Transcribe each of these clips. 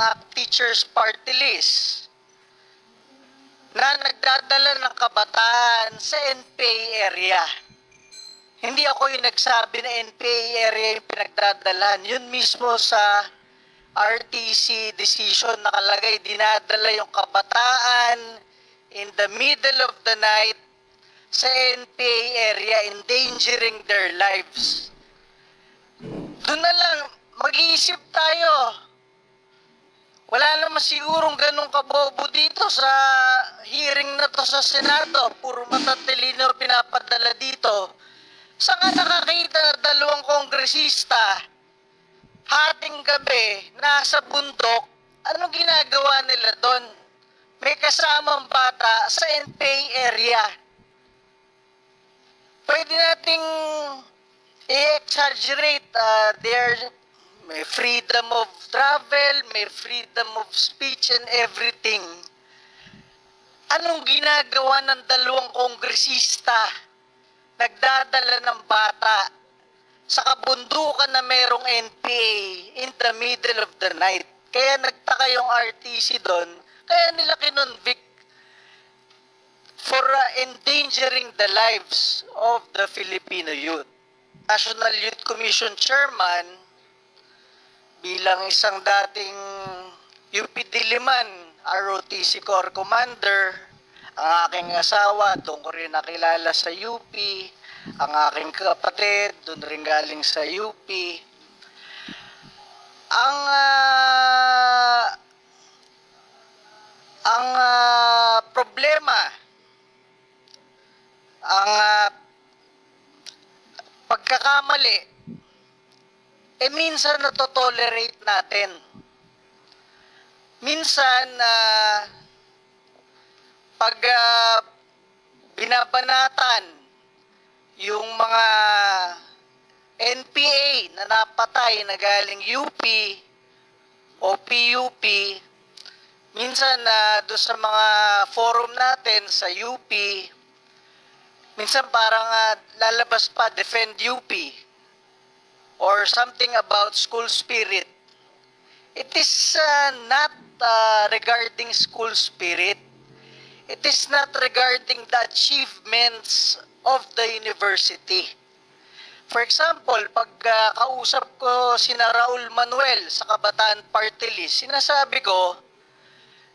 ACT Teachers Party List na nagdadala ng kabataan sa NPA area. Hindi ako yung nagsabi na NPA area yung pinagdadalan. Yun mismo sa RTC decision nakalagay, dinadala yung kabataan in the middle of the night sa NPA area, endangering their lives. Doon na lang, mag-iisip tayo. Wala naman sigurong ganun kabobo dito sa hearing na to sa Senado. Puro matatalino pinapadala dito. Saan ka nakakita na dalawang kongresista hating gabi, nasa bundok, anong ginagawa nila doon? May kasamang bata sa NPA area. Pwede nating i-exaggerate uh, their may freedom of travel, may freedom of speech and everything. Anong ginagawa ng dalawang kongresista? Nagdadala ng bata sa kabundukan na merong NPA in the middle of the night. Kaya nagtaka yung RTC doon, kaya nila kinonvict for uh, endangering the lives of the Filipino youth. National Youth Commission Chairman, bilang isang dating UP Diliman, ROTC Corps Commander, ang aking asawa, doon ko rin nakilala sa UP, ang aking kapatid, doon rin galing sa UP. Ang ah, ang ah, problema ang ah, pagkakamali eh minsan natotolerate natin. Minsan na pag ah, binabanatan yung mga NPA na napatay na galing UP o PUP, minsan na doon sa mga forum natin sa UP, minsan parang ah, lalabas pa defend UP or something about school spirit. It is uh, not uh, regarding school spirit. It is not regarding the achievements of the university. For example, pag uh, kausap ko si Raul Manuel sa Kabataan Party List, sinasabi ko,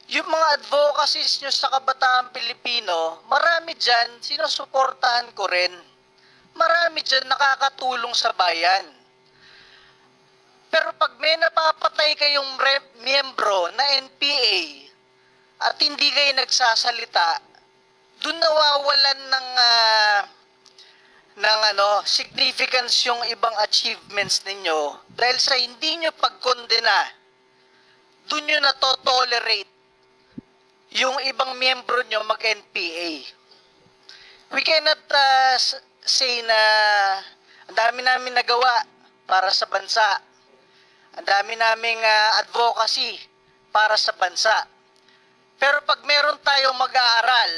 yung mga advocacies nyo sa kabataan Pilipino, marami dyan, sinusuportahan ko rin. Marami dyan nakakatulong sa bayan. Pero pag may napapatay kayong re- miyembro na NPA at hindi kayo nagsasalita, doon nawawalan ng ah, ng ano, significance yung ibang achievements ninyo dahil sa hindi nyo pagkondena, doon nyo na tolerate yung ibang miyembro nyo mag-NPA. We cannot uh, say na ang dami namin nagawa para sa bansa. Ang dami naming uh, advocacy para sa bansa. Pero pag meron tayong mag-aaral,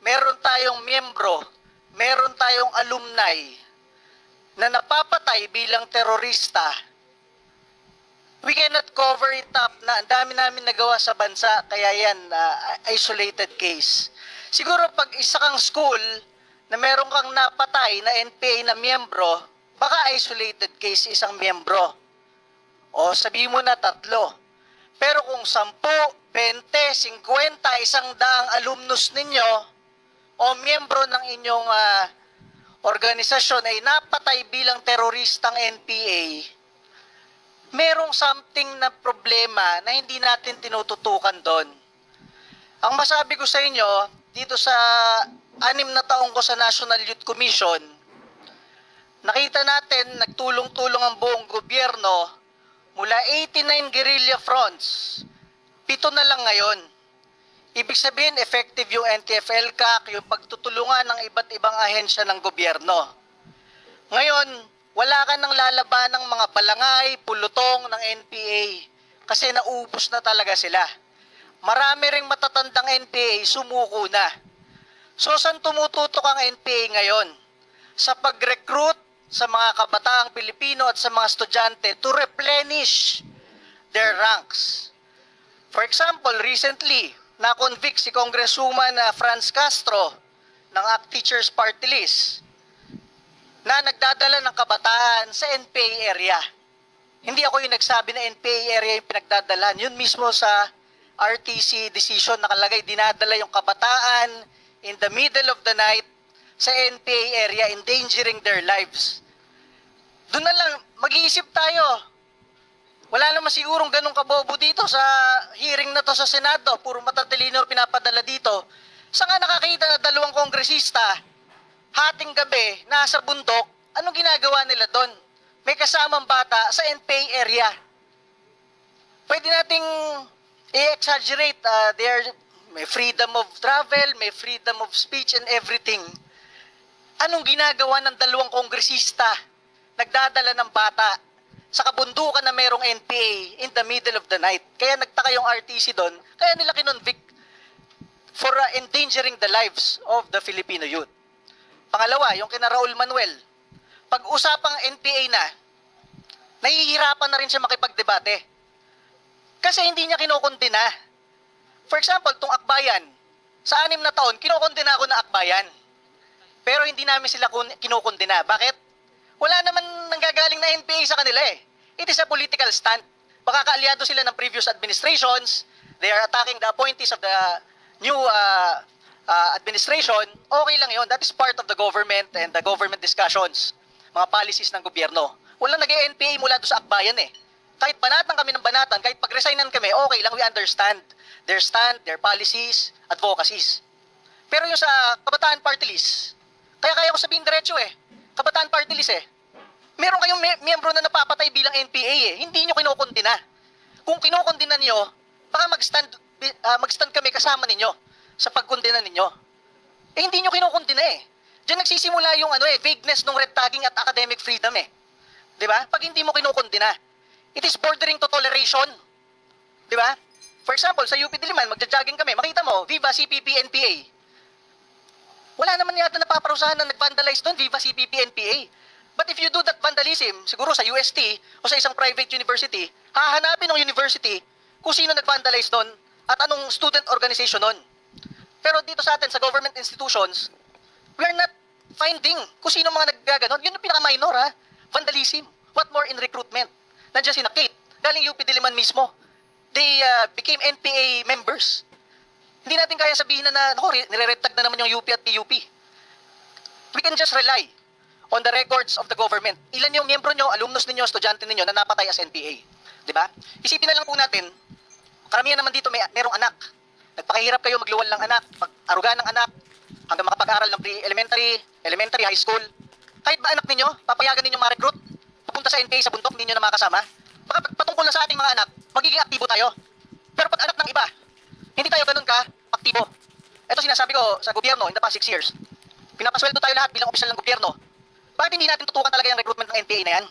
meron tayong miyembro, meron tayong alumni na napapatay bilang terorista, we cannot cover it up na ang dami namin nagawa sa bansa, kaya yan, uh, isolated case. Siguro pag isa kang school na meron kang napatay na NPA na miyembro, baka isolated case isang miyembro. O sabihin mo na tatlo. Pero kung 10, 20, 50, isang daang alumnus ninyo o miyembro ng inyong ah, organisasyon ay napatay bilang teroristang NPA, merong something na problema na hindi natin tinututukan doon. Ang masabi ko sa inyo, dito sa anim na taong ko sa National Youth Commission, nakita natin nagtulong-tulong ang buong gobyerno mula 89 guerrilla fronts, pito na lang ngayon. Ibig sabihin, effective yung NTF-LCAC, yung pagtutulungan ng iba't ibang ahensya ng gobyerno. Ngayon, wala ka nang lalaban ng mga balangay, pulutong ng NPA kasi naubos na talaga sila. Marami ring matatandang NPA sumuko na. So, saan tumututok ang NPA ngayon? Sa pag-recruit sa mga kabataang Pilipino at sa mga estudyante to replenish their ranks. For example, recently, na-convict si Congresswoman uh, Franz Castro ng ACT Teachers Party List na nagdadala ng kabataan sa NPA area. Hindi ako yung nagsabi na NPA area yung pinagdadalan. Yun mismo sa RTC decision nakalagay, dinadala yung kabataan in the middle of the night sa NPA area, endangering their lives. Doon na lang, mag-iisip tayo. Wala naman sigurong ganun kabobo dito sa hearing na to sa Senado. Puro matatalino pinapadala dito. Sa nga nakakita na dalawang kongresista, hating gabi, nasa bundok, anong ginagawa nila doon? May kasamang bata sa NPA area. Pwede nating i-exaggerate. Uh, they are, may freedom of travel, may freedom of speech and everything. Anong ginagawa ng dalawang kongresista? Nagdadala ng bata sa kabundukan na merong NPA in the middle of the night. Kaya nagtaka yung RTC doon, kaya nila kinonvict for uh, endangering the lives of the Filipino youth. Pangalawa, yung kina Raul Manuel. Pag usapang NPA na, nahihirapan na rin siya makipagdebate. Kasi hindi niya kinokondena. For example, tong akbayan, sa anim na taon, kinokondena ako na akbayan. Pero hindi namin sila kun- kinokondena. Bakit? Wala naman nanggagaling na NPA sa kanila eh. It is a political stunt. Baka kaalyado sila ng previous administrations. They are attacking the appointees of the new uh, uh, administration. Okay lang yon. That is part of the government and the government discussions. Mga policies ng gobyerno. Walang nag-NPA mula doon sa akbayan eh. Kahit banatan kami ng banatan, kahit pag-resignan kami, okay lang, we understand their stand, their policies, advocacies. Pero yung sa Kabataan Party List, kaya kaya ko sabihin diretso eh, Kabataan Party List eh, meron kayong me- miyembro na napapatay bilang NPA eh, hindi nyo kinukundina. Kung kinukundina nyo, baka mag-stand, ah, mag-stand kami kasama ninyo sa pagkundina ninyo. Eh hindi nyo kinukundina eh. Diyan nagsisimula yung ano eh, vagueness ng red tagging at academic freedom eh. 'Di ba? Pag hindi mo kinukundina, it is bordering to toleration. 'Di ba? For example, sa UP Diliman, magja-jogging kami, makita mo, Viva CPP NPA. Wala naman yata napaparusahan na nag-vandalize doon, Viva CPP NPA. But if you do that vandalism, siguro sa UST o sa isang private university, hahanapin ng university kung sino nag-vandalize doon at anong student organization doon. Pero dito sa atin, sa government institutions, we are not finding kung sino mga naggaganon. Yun yung pinaka-minor ha. Vandalism. What more in recruitment? Nandiyan si Kate. Galing UP Diliman mismo. They uh, became NPA members. Hindi natin kaya sabihin na, na naku, nire-red tag na naman yung UP at PUP. We can just rely on the records of the government. Ilan yung miyembro nyo, alumnus ninyo, estudyante ninyo na napatay as NPA. Di ba? Isipin na lang po natin, karamihan naman dito may merong anak. Nagpakahirap kayo magluwal ng anak, pag-aruga ng anak, hanggang makapag-aral ng pre-elementary, elementary, high school. Kahit ba anak ninyo, papayagan ninyo ma-recruit, pupunta sa NPA sa bundok, ninyo na makakasama. Baka patungkol na sa ating mga anak, magiging aktibo tayo. Pero pag anak ng iba, hindi tayo ganun ka aktibo. Ito sinasabi ko sa gobyerno in the past six years. Pinapasweldo tayo lahat bilang opisyal ng gobyerno. Bakit hindi natin tutukan talaga yung recruitment ng NPA na yan?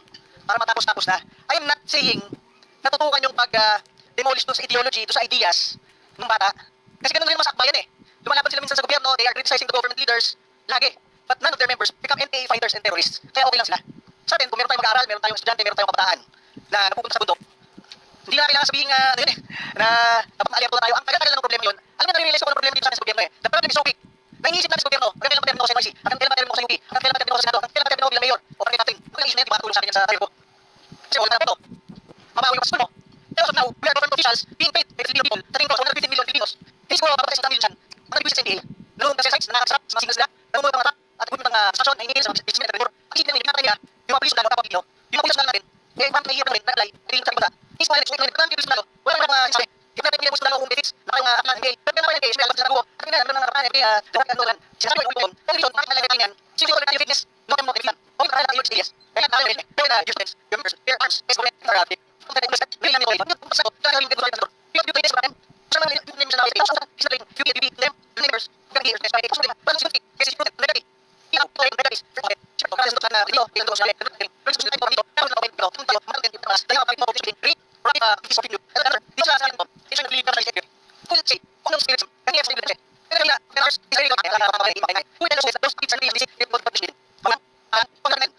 Para matapos-tapos na. I am not saying natutukan yung pag-demolish doon sa ideology, doon sa ideas ng bata. Kasi ganun rin naman sa akbayan eh. Lumalaban sila minsan sa gobyerno, they are criticizing the government leaders, lagi. But none of their members become NPA fighters and terrorists. Kaya okay lang sila. Sa atin, kung meron tayong mag-aaral, meron tayong estudyante, meron tayong kabataan na napupunta sa bundok, hindi na kailangan sabihin nga, ano yun eh, na dapat maalerto na tayo. Ang tagal-tagal ng problema yun. Alam mo na, nare-realize ko ano problema dito sa atin sa gobyerno eh. The problem is so big. Naiisip natin sa gobyerno, hanggang kailan matirmin ako sa NYC, hanggang kailan matirmin ako sa UP, hanggang kailan matirmin ako sa Senado, hanggang kailan matirmin ako bilang mayor, o parang captain. Mga issue na yan, di makatulong sa akin yan sa karir ko. Kasi wala na ito. Mabawi ka pa mo. Pero as of now, we are government officials being paid by Filipino people, tating gross 115 million Filipinos. Hindi siguro mababa sa million dyan. Mga nag-visit sa NPA, ka sa sites, nakakasarap sa mga signals nila, namumulot ng truck, at equipment ng uh, station, nahihingil sa mga basement at. Ang nila, kinakatay nila, yung mga pulis na kapag Pilipino, yung mga pulis na natin, eh, parang nahihirap na rin, nag-apply, naging sa iba. Is why next week nang pulis na wala nang mga sinasabi. Kita tayo pulis na kung benefits, na kayong aklan NPA. Pero kaya naman NPA, sinabi alam sa ko, at kaya naman ng aklan NPA, dapat kan dolan. Sinasabi ko yung pero reason, bakit nalagay yan? Sino yung yung fitness, no kamo benefit. Okay, para tayo experience. Kaya tayo rin, pero na useless, your members, their arms, is correct, are happy. Kung tayo gusto, really namin ko rin. Yung sa ko, kaya yung gagawin sa You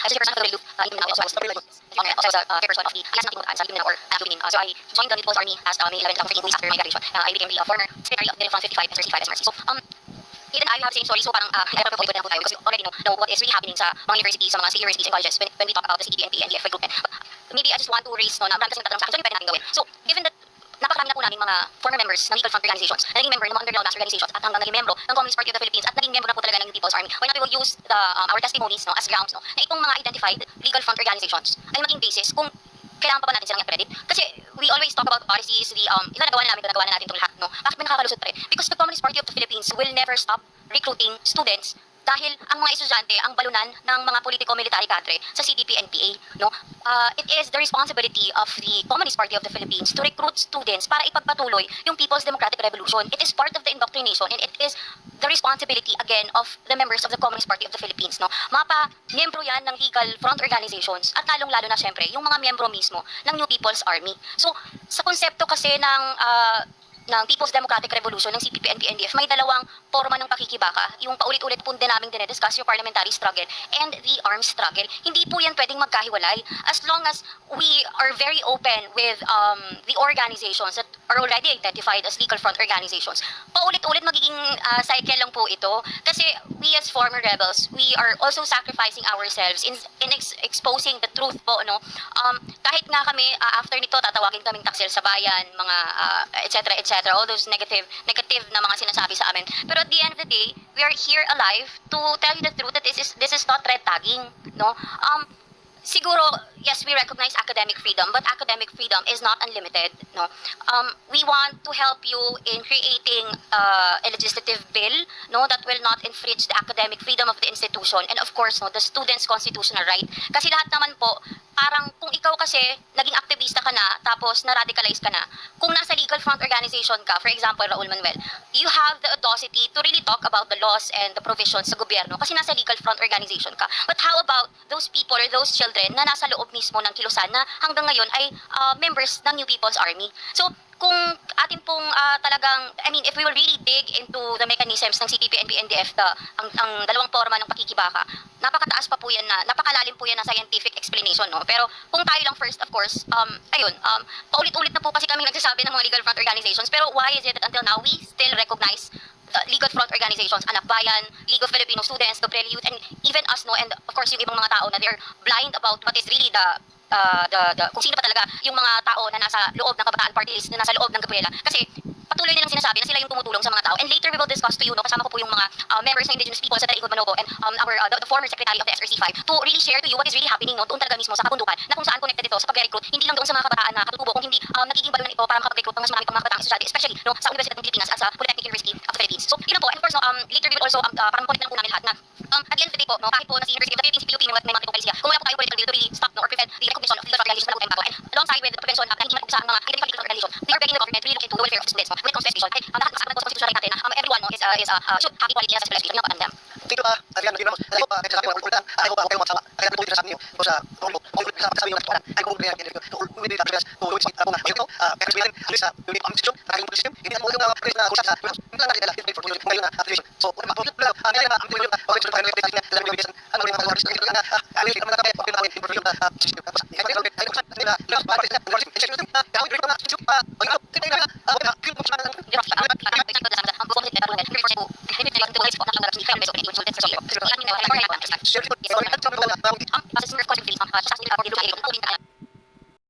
I was the person for the loop. Uh, in Mindanao, so I was the loop. Um, also, I a uh, first of the National People Times at Mindanao or after Minin. Uh, so I joined the People's Army as uh, May 11th, 13 weeks after my graduation. Uh, I became the uh, former Secretary of the Front 55 and SMRC. So, um, even I have the same story, so parang uh, ever po ito na because we already know, know what is really happening sa mga universities, sa mga universities and colleges when, when we talk about the CDP, NP, and DF recruitment. But maybe I just want to raise no, na marami kasing tatanong sa akin, so hindi pwede natin gawin. So, given that napakarami na po namin mga former members ng legal front organizations, na naging member ng mga underground mass organizations, at hanggang naging membro ng Communist Party of the Philippines, at naging member na po talaga ng People's Army. Why not we will use the, um, our testimonies no, as grounds no, na itong mga identified legal front organizations ay maging basis kung kailangan pa ba natin silang i-accredit? Kasi we always talk about policies, the, um, ito nagawa na namin, nagawa na natin itong lahat, no? Bakit ba nakakalusot pa rin? Because the Communist Party of the Philippines will never stop recruiting students dahil ang mga estudyante ang balunan ng mga politiko-military cadre sa CDP NPA no? Uh, it is the responsibility of the Communist Party of the Philippines to recruit students para ipagpatuloy yung People's Democratic Revolution. It is part of the indoctrination and it is the responsibility again of the members of the Communist Party of the Philippines no? Mapa miyembro yan ng legal front organizations at lalong lalo na syempre yung mga miyembro mismo ng New People's Army. So sa konsepto kasi ng uh, ng People's Democratic Revolution ng CPP and PNDF, may dalawang forma ng pakikibaka. Yung paulit-ulit po din namin dinediscuss yung parliamentary struggle and the armed struggle. Hindi po yan pwedeng magkahiwalay as long as we are very open with um, the organizations that are already identified as legal front organizations. Paulit-ulit magiging uh, cycle lang po ito kasi we as former rebels, we are also sacrificing ourselves in, in ex- exposing the truth po. No? Um, kahit nga kami, uh, after nito, tatawagin kaming taksil sa bayan, mga uh, et cetera, et cetera, all those negative negative na mga sinasabi sa amin. Pero at the end of the day, we are here alive to tell you the truth that this is this is not red tagging, no? Um siguro yes we recognize academic freedom but academic freedom is not unlimited no? Um we want to help you in creating uh, a legislative bill no that will not infringe the academic freedom of the institution and of course no the students constitutional right. Kasi lahat naman po parang kung ikaw kasi naging aktivista ka na tapos na-radicalize ka na kung nasa legal front organization ka for example Raul Manuel you have the audacity to really talk about the laws and the provisions sa gobyerno kasi nasa legal front organization ka. But how about those people or those children na nasa loob mismo ng kilusan na hanggang ngayon ay uh, members ng New People's Army so kung atin pong uh, talagang, I mean, if we will really dig into the mechanisms ng CTP and PNDF, the, ang, ang dalawang forma ng pakikibaka, napakataas pa po yan na, napakalalim po yan na scientific explanation, no? Pero kung tayo lang first, of course, um, ayun, um, paulit-ulit na po kasi kami nagsasabi ng mga legal front organizations, pero why is it that until now we still recognize the legal front organizations, Anak Bayan, League of Filipino Students, Dobrel Youth, and even us, no, and of course yung ibang mga tao na they're blind about what is really the uh, the, the, kung sino pa talaga yung mga tao na nasa loob ng kabataan party list, na nasa loob ng Gabriela. Kasi patuloy nilang sinasabi na sila yung tumutulong sa mga tao. And later we will discuss to you, no, kasama ko po yung mga uh, members ng indigenous people sa Talikod Manobo and um, our, uh, the, the former secretary of the SRC5 to really share to you what is really happening no, doon talaga mismo sa kabundukan na kung saan connected ito sa pag-recruit, hindi lang doon sa mga kabataan na katutubo, kung hindi um, nagiging balunan ito para makapag-recruit ng mas marami pang mga kabataang estudyante, especially no, sa Universidad ng Pilipinas at sa Polytechnic University of the Philippines. So, yun po. And of course, no, um, later we will also, um, uh, parang connect na po namin lahat na um, at the end of the day po, no, kahit po na si University of the Philippines, PUP, may, mga policy, kung wala po tayong political will to really stop no, or prevent the recognition of legal organizations na lang tayong magawa. And alongside with the prevention uh, ng hindi sa mga identified legal we are begging government to look into the welfare of students to. Ay, um, na um, everyone no, is, uh, is uh, uh, to. Yun ang pandam. Dito pa, Adrian, yun naman. Ko pa, kahit sa akin, wala Ay ko pa, kayo magsama. Kaya tuloy sa akin o sa kung kung sa sabi mga ay kung kaya kaya kung hindi ka kasi kung wala ako nga. Ayun, ah, kaya sabihin alis sa unit ang system, ang unit system, hindi mo yung mga na kusap sa. Hindi lang nakita lang for ngayon na activation. So, kung mapapit lang, ang ngayon na ang mga okay, so tayo na kita na lang yung ano yung mga mga system na alis ang mga tayo, okay na yung yung system. Tapos, ay ko ay ko sa nila, lang para sa wala system system na kaya yung mga system pa, ay ko tingnan na, ah, okay, yung mga Ang bukong hit na tulungan, hindi po hindi na lang tuwalits po ng mga speaker beso in students sa iyo. Ang